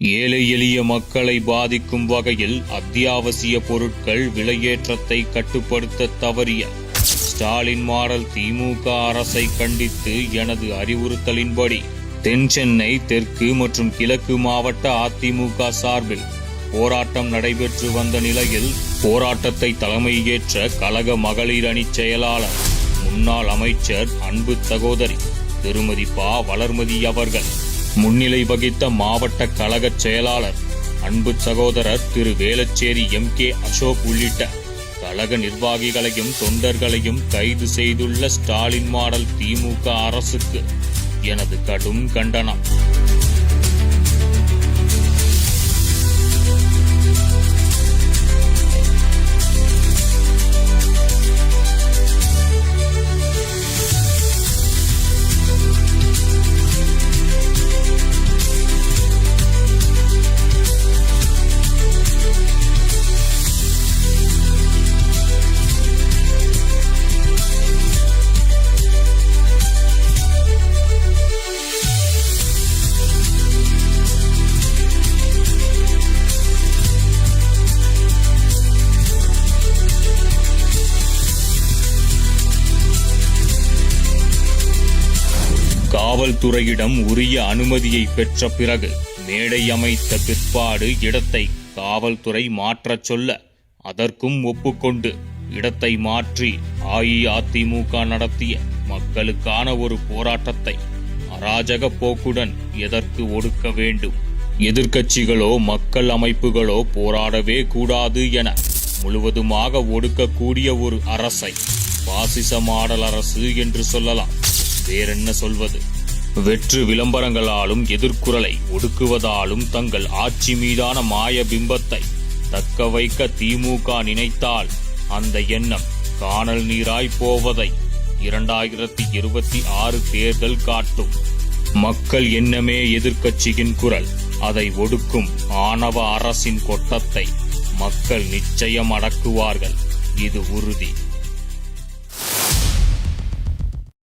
ஏழை எளிய மக்களை பாதிக்கும் வகையில் அத்தியாவசிய பொருட்கள் விலையேற்றத்தை கட்டுப்படுத்த தவறிய ஸ்டாலின் மாடல் திமுக அரசை கண்டித்து எனது அறிவுறுத்தலின்படி தென் சென்னை தெற்கு மற்றும் கிழக்கு மாவட்ட அதிமுக சார்பில் போராட்டம் நடைபெற்று வந்த நிலையில் போராட்டத்தை தலைமையேற்ற கழக மகளிர் அணி செயலாளர் முன்னாள் அமைச்சர் அன்பு சகோதரி திருமதி பா. வளர்மதி அவர்கள் முன்னிலை வகித்த மாவட்ட கழக செயலாளர் அன்பு சகோதரர் திரு வேலச்சேரி எம். கே. அசோக் உள்ளிட்ட கழக நிர்வாகிகளையும் தொண்டர்களையும் கைது செய்துள்ள ஸ்டாலின் மாடல் திமுக அரசுக்கு எனது கடும் கண்டனம். காவல்துறையிடம் உரிய அனுமதியை பெற்ற பிறகு மேடை அமைத்த பிற்பாடு இடத்தை காவல்துறை மாற்றச் சொல்ல அதற்கும் ஒப்புக்கொண்டு இடத்தை மாற்றி அஇஅதிமுக நடத்திய மக்களுக்கான ஒரு போராட்டத்தை அராஜக போக்குடன் எதற்கு ஒடுக்க வேண்டும்? எதிர்க்கட்சிகளோ மக்கள் அமைப்புகளோ போராடவே கூடாது என முழுவதுமாக ஒடுக்கக்கூடிய ஒரு அரசை பாசிச மாடல் அரசு என்று சொல்லலாம். வேறென்ன சொல்வது? வெற்று விளம்பரங்களாலும் எதிர்குரலை ஒடுக்குவதாலும் தங்கள் ஆட்சி மீதான மாய பிம்பத்தை தக்க வைக்க திமுக நினைத்தால் அந்த எண்ணம் காணல் நீராய் போவதை இரண்டாயிரத்தி இருபத்தி ஆறு தேர்தல் காட்டும். மக்கள் எண்ணமே எதிர்க்கட்சியின் குரல். அதை ஒடுக்கும் ஆணவ அரசின் கொட்டத்தை மக்கள் நிச்சயம் அடக்குவார்கள். இது உறுதி.